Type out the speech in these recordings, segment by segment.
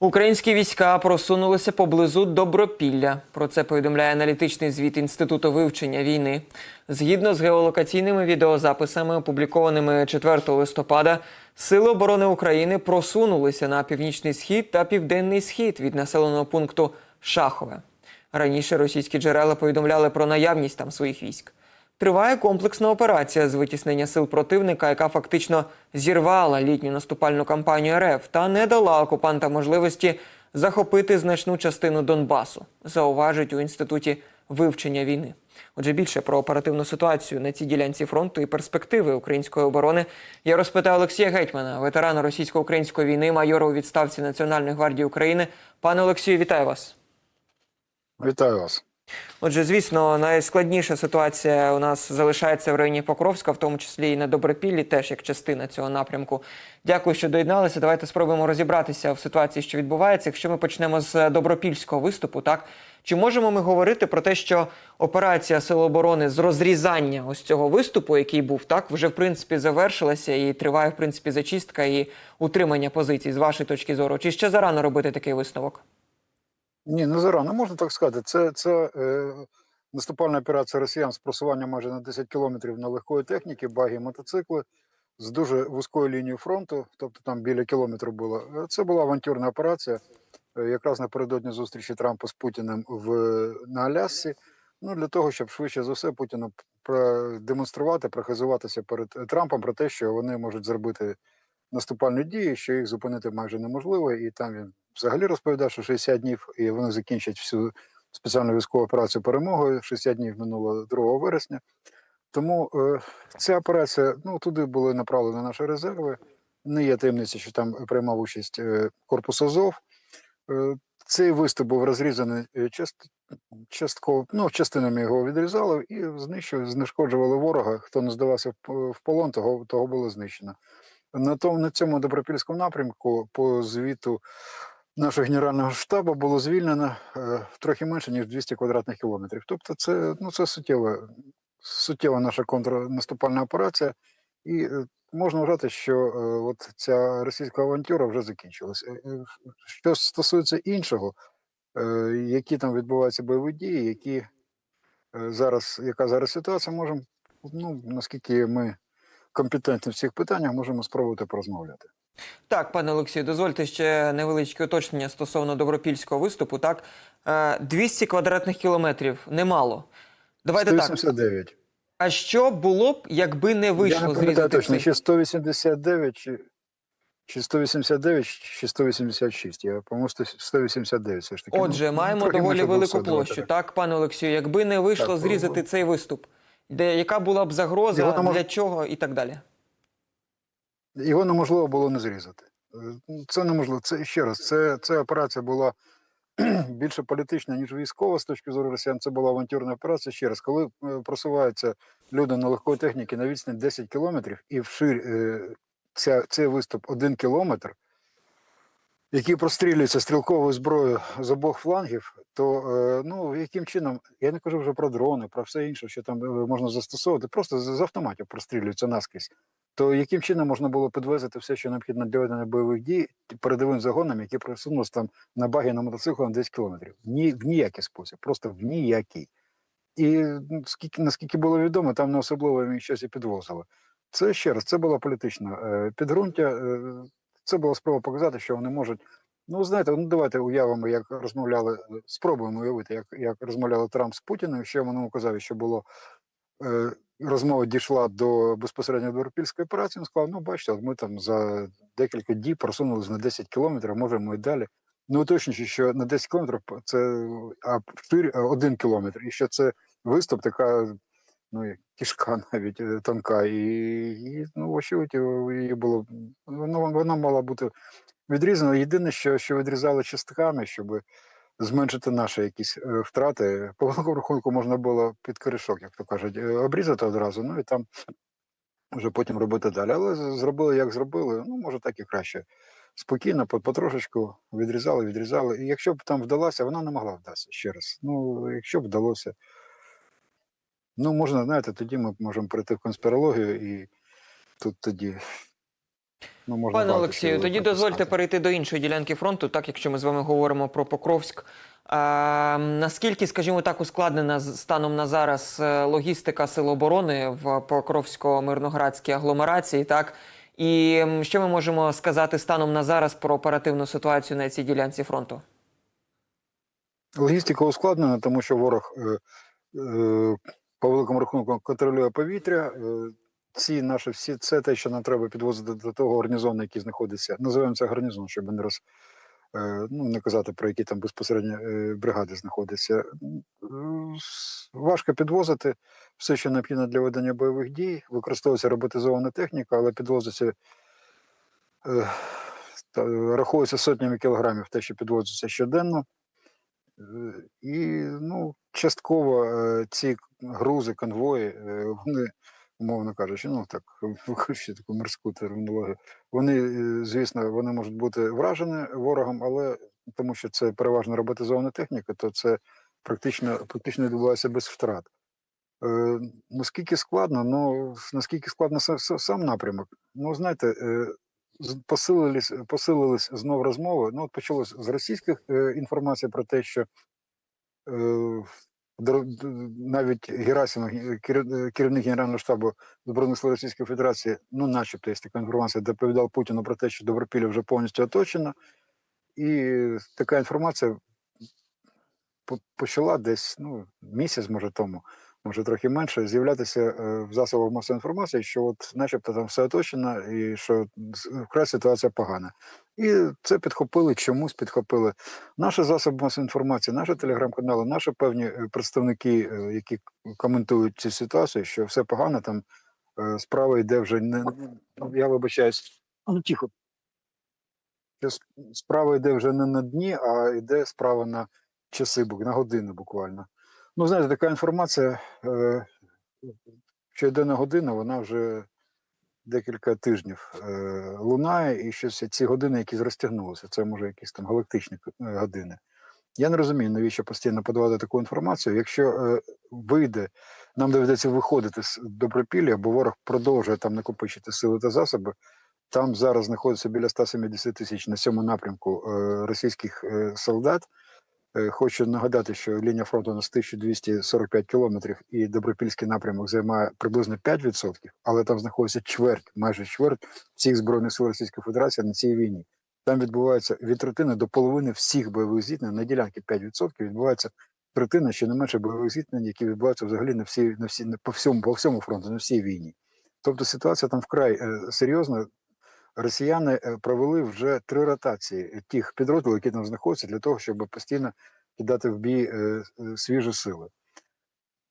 Українські війська просунулися поблизу Добропілля. Про це повідомляє аналітичний звіт Інституту вивчення війни. Згідно з геолокаційними відеозаписами, опублікованими 4 листопада, Сили оборони України просунулися на північний схід та південний схід від населеного пункту Шахове. Раніше російські джерела повідомляли про наявність там своїх військ. Триває комплексна операція з витіснення сил противника, яка фактично зірвала літню наступальну кампанію РФ та не дала окупантам можливості захопити значну частину Донбасу, зауважують у інституті вивчення війни. Отже, більше про оперативну ситуацію на цій ділянці фронту і перспективи української оборони я розпитав Олексія Гетьмана, ветерана російсько-української війни, майора у відставці Національної гвардії України. Пане Олексію, вітаю вас. Вітаю вас. Отже, звісно, найскладніша ситуація у нас залишається в районі Покровська, в тому числі і на Добропіллі, теж як частина цього напрямку. Дякую, що доєдналися. Давайте спробуємо розібратися в ситуації, що відбувається. Якщо ми почнемо з добропільського виступу, так чи можемо ми говорити про те, що операція Сил оборони з розрізання ось цього виступу, який був так, вже в принципі завершилася і триває в принципі зачистка і утримання позицій з вашої точки зору? Чи ще зарано робити такий висновок? Ні, не зарано, можна так сказати. Це, це е, наступальна операція росіян з просуванням майже на 10 кілометрів на легкої техніки, баги, мотоцикли з дуже вузькою лінією фронту, тобто там біля кілометру було. Е, Це була авантюрна операція, е, якраз напередодні зустрічі Трампа з Путіним в, на Алясці. Ну, для того, щоб швидше за все Путіну продемонструвати, прохизуватися перед Трампом про те, що вони можуть зробити наступальні дії, що їх зупинити майже неможливо, і там він взагалі розповідав, що 60 днів і вони закінчать всю спеціальну військову операцію перемогою. 60 днів минуло 2 вересня. Тому е, ця операція, ну туди були направлені наші резерви. Не є таємниця, що там приймав участь е, корпус Азов. Е, цей виступ був розрізаний е, част, частково, ну, частинами його відрізали і знищували, знешкоджували ворога. Хто не здавався в полон, того, того було знищено. На тому на цьому добропільському напрямку по звіту нашого генерального штабу було звільнено е, трохи менше ніж 200 квадратних кілометрів. Тобто, це ну це суттєва, суттєва наша контрнаступальна операція, і е, можна вважати, що е, от ця російська авантюра вже закінчилася. Е, е, Що стосується іншого, е, які там відбуваються бойові дії, які е, зараз, яка зараз ситуація, можемо, ну наскільки ми компетентні в цих питаннях, можемо спробувати порозмовляти. Так, пане Олексію, дозвольте ще невеличке уточнення стосовно добропільського виступу. Так, Е, 200 квадратних кілометрів немало. Давайте так. 189. А що було б, якби не Я вийшло не пам'ятаю зрізати точно, чи 189, чи, чи 189, чи 186. Я, по-моєму, 100 189 все ж таки. Отже, Ну, маємо доволі велику площу. так. Так, пане Олексію, якби не вийшло Так, зрізати ну, цей виступ, де яка була б загроза, Його для чого і так далі. Його неможливо було не зрізати. Це неможливо. Це ще раз, це, це операція була більше політична, ніж військова з точки зору росіян. Це була авантюрна операція. Ще раз, коли е, просуваються люди на легкої техніки на відстані 10 кілометрів, і вширь е, ця, цей виступ один кілометр, які прострілюються стрілковою зброєю з обох флангів, то е, ну яким чином, я не кажу вже про дрони, про все інше, що там е, можна застосовувати, просто з, автоматів прострілюються наскрізь. То яким чином можна було підвезти все, що необхідно для ведення бойових дій передовим загонам, які просунулися там на багі на мотоциклах на 10 кілометрів? Ні, в ніякий спосіб, просто в ніякий. І скільки, наскільки було відомо, там не особливо їм щось і підвозили. Це ще раз, це була політична е, підґрунтя. Це була спроба показати, що вони можуть. Ну, знаєте, ну давайте уявимо, як розмовляли, спробуємо уявити, як, як розмовляли Трамп з Путіним. Ще йому казав, що було е, розмова дійшла до безпосередньо до Ропільської операції. Він сказав: ну, бачите, ми там за декілька діб просунулися на 10 кілометрів, можемо і далі. Ну, уточнюючи, що на 10 кілометрів це а вширь е, один кілометр, і що це виступ, така ну, як кішка навіть е, тонка, і, і ну, вочевидь, її було вона, вона мала бути відрізана. Єдине, що, що відрізали частками, щоб зменшити наші якісь е, втрати. По великому рахунку можна було під корішок, як то кажуть, е, обрізати одразу, ну і там вже потім робити далі. Але зробили, як зробили, ну може так і краще. Спокійно, потрошечку відрізали, відрізали. І якщо б там вдалося, вона не могла вдатися ще раз. Ну, якщо б вдалося, ну можна, знаєте, тоді ми можемо перейти в конспірологію і тут тоді Ну, можна Пане Олексію, тоді дозвольте перейти до іншої ділянки фронту, так якщо ми з вами говоримо про Покровськ. А, наскільки, скажімо так, ускладнена станом на зараз е, логістика сил оборони в Покровсько-мирноградській агломерації, так? І що ми можемо сказати станом на зараз про оперативну ситуацію на цій ділянці фронту? Логістика ускладнена, тому що ворог е, е, по великому рахунку контролює повітря. Е, ці наші всі це те, що нам треба підвозити до того гарнізону, який знаходиться. Називаємо це гарнізон, щоб не роз е, ну не казати про які там безпосередньо е, бригади знаходяться. Важко підвозити все, що необхідно для ведення бойових дій. Використовується роботизована техніка, але підвозиться. Рахується сотнями кілограмів те, що підвозиться щоденно. Е, І ну, частково е, ці грузи, конвої, е, вони, умовно кажучи, ну так, використовуючи таку морську термінологію, вони, звісно, вони можуть бути вражені ворогом, але тому що це переважно роботизована техніка, то це практично, практично відбувається без втрат. Наскільки складно, ну наскільки складно са- са- сам напрямок? Ну, знаєте, посилились, посилились знов розмови. Ну, от почалось з російських е, інформацій про те, що е, навіть Герасимов, ге- кер- е, керівник Генерального штабу Збройних сил Російської Федерації, ну, начебто, є така інформація, доповідав Путіну про те, що Добропілля вже повністю оточено. І така інформація почала десь ну, місяць, може тому, може трохи менше, з'являтися е, в засобах масової інформації, що от начебто там все оточено і що вкрай ситуація погана. І це підхопили, чомусь підхопили наші засоби масової інформації, наші телеграм-канали, наші певні е, представники, е, які коментують цю ситуацію, що все погано, там справа йде вже не ну, я вибачаюсь, ну тихо. Що справа йде вже не на дні, а йде справа на часи, на години буквально. Ну, знаєте, така інформація, е, що йде на годину, вона вже декілька тижнів е, лунає, і щось ці години, які розтягнулися, це може якісь там галактичні е, години. Я не розумію, навіщо постійно подавати таку інформацію. Якщо вийде, нам доведеться виходити з добропілля, бо ворог продовжує там накопичити сили та засоби. Там зараз знаходиться біля 170 тисяч на цьому напрямку російських солдат. Е, Хочу нагадати, що лінія фронту у нас 1245 кілометрів, і Добропільський напрямок займає приблизно 5%, але там знаходиться чверть, майже чверть всіх збройних сил Російської Федерації на цій війні. Там відбувається від третини до половини всіх бойових зіткнень на ділянки 5% відбувається третина, що не менше бойових зіткнень, які відбуваються взагалі на всі, на всі на- по всьому по всьому фронту, на всій війні. Тобто ситуація там вкрай е, серйозна. Росіяни е, провели вже три ротації тих підрозділів, які там знаходяться, для того, щоб постійно кидати в бій е, е, свіжі сили.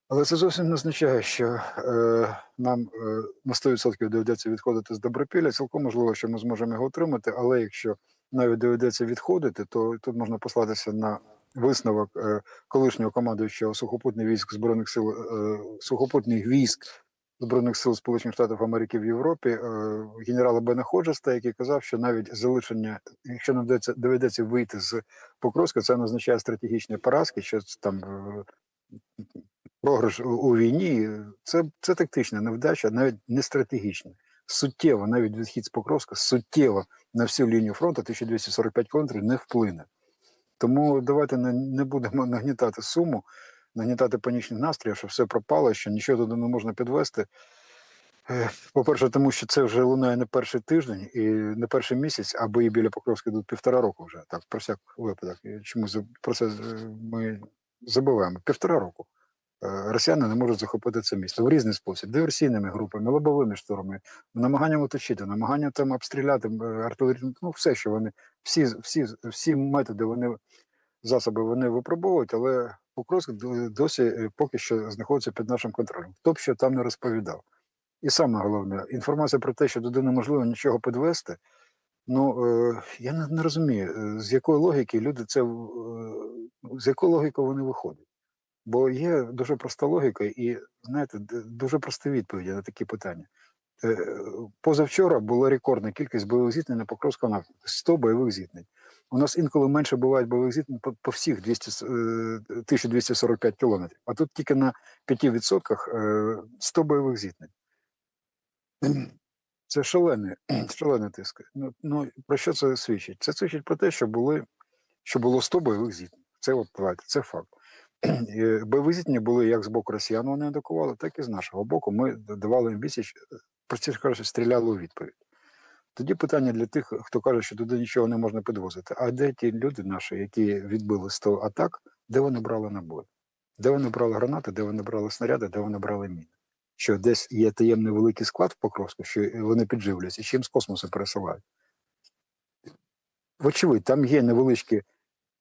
Але це зовсім не означає, що е, нам е, на 100% доведеться відходити з Добропілля. Цілком можливо, що ми зможемо його отримати, але якщо навіть доведеться відходити, то тут можна послатися на висновок е, колишнього командуючого сухопутних військ збройних сил е, сухопутних військ збройних сил Сполучених Штатів Америки в Європі е, генерала Бена Ходжеста, який казав, що навіть залишення, якщо нам доведеться, доведеться вийти з Покровська, це означає стратегічні поразки, що там е, програш у, війні. Це, це тактична невдача, навіть не стратегічна. Суттєво, навіть відхід з Покровська, суттєво на всю лінію фронту 1245 кілометрів не вплине. Тому давайте не будемо нагнітати суму, нагнітати панічний настрій, що все пропало, що нічого туди не можна підвести. Е, По-перше, тому що це вже лунає не перший тиждень і не перший місяць, а бої біля Покровська йдуть півтора року вже. Так, про всяк випадок. І Чомусь про це е, ми забуваємо. Півтора року. Е, Росіяни не можуть захопити це місто в різний спосіб, диверсійними групами, лобовими штурмами, намаганням оточити, намаганням там обстріляти артилерію, ну все, що вони, всі, всі, всі методи, вони засоби вони випробовують, але Покровськ досі е, поки що знаходиться під нашим контролем. Хто б що там не розповідав. І саме головне, інформація про те, що туди неможливо нічого підвести. Ну е, я не, розумію, е, з якої логіки люди це з якої логіки вони виходять. Бо є дуже проста логіка, і знаєте, дуже прості відповіді на такі питання. Позавчора була рекордна кількість бойових зіткнень на Покровському напрямку 100 бойових зіткнень. У нас інколи менше бувають бойових зіткнень по, по всіх 200, е, 1245 кілометрів. А тут тільки на 5% е, 100 бойових зіткнень. Це шалений, шалений тиск. Ну, ну, про що це свідчить? Це свідчить про те, що були, що було 100 бойових зіткнень. Це це факт. Бойові зіткнення були як з боку росіян вони атакували, так і з нашого боку. Ми давали їм відсіч, простіше кажучи, стріляли у відповідь. Тоді питання для тих, хто каже, що туди нічого не можна підвозити. А де ті люди наші, які відбили 100 атак, де вони брали набої? Де вони брали гранати, де вони брали снаряди, де вони брали міни? Що десь є таємний великий склад в Покровську, що вони підживляться, чим з космосу пересилають. Вочевидь, там є невеличкі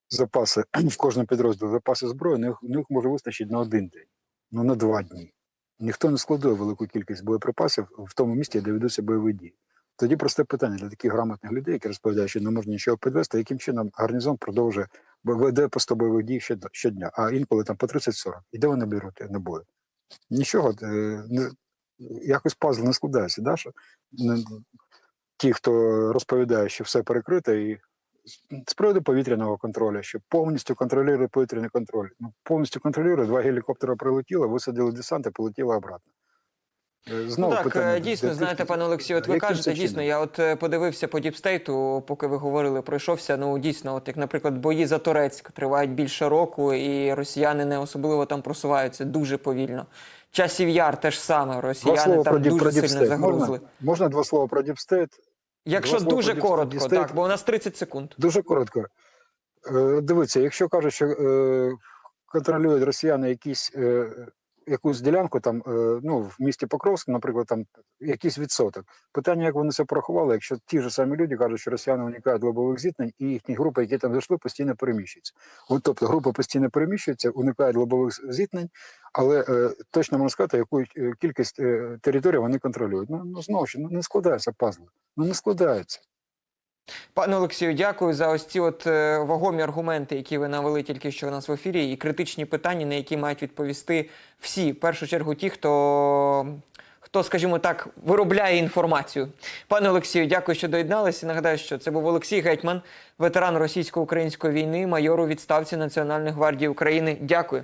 запаси в кожному підрозділі запаси зброї, них, них може вистачити на один день, ну на два дні. Ніхто не складує велику кількість боєприпасів в тому місці, де ведуться бойові дії. Тоді просте питання для таких грамотних людей, які розповідають, що не можна нічого підвести, яким чином гарнізон продовжує веде по 100 бойових дій щодня, а інколи там по 30-40. І де вони беруть набої? Нічого, е, не, якось пазл не складається, да? що не, ті, хто розповідає, що все перекрите, і з приводу повітряного контролю, що повністю контролює повітряний контроль. Ну, повністю контролює, два гелікоптери прилетіли, висадили десант і полетіли обратно. Е, Знову так, питання, е, дійсно, для знаєте, пане Олексію, от ви кажете, дійсно, я от е, подивився по діпстейту, поки ви говорили, пройшовся. Ну дійсно, от як, наприклад, бої за Торецьк тривають більше року, і росіяни не особливо там просуваються дуже повільно. Часів яр теж саме, росіяни там діп- дуже сильно загрузли. Можна, можна два слова про діпстейт? Якщо слова дуже коротко, діпстейт? так, бо у нас 30 секунд. Дуже коротко. Дивіться, якщо кажуть, що контролюють росіяни якісь, якусь ділянку там, е, ну, в місті Покровськ, наприклад, там якийсь відсоток. Питання, як вони це порахували, якщо ті ж самі люди кажуть, що росіяни уникають лобових зіткнень, і їхні групи, які там зайшли, постійно переміщуються. От, тобто групи постійно переміщуються, уникають лобових зіткнень, але е, точно можна сказати, яку е, кількість е, територій вони контролюють. Ну, ну знову ж ну, не складаються пазли. Ну не складаються. Пане Олексію, дякую за ось ці от е, вагомі аргументи, які ви навели тільки що у нас в ефірі, і критичні питання, на які мають відповісти всі. В першу чергу, ті, хто, хто, скажімо так, виробляє інформацію. Пане Олексію, дякую, що доєдналися. Нагадаю, що це був Олексій Гетьман, ветеран російсько-української війни, майор у відставці Національної гвардії України. Дякую.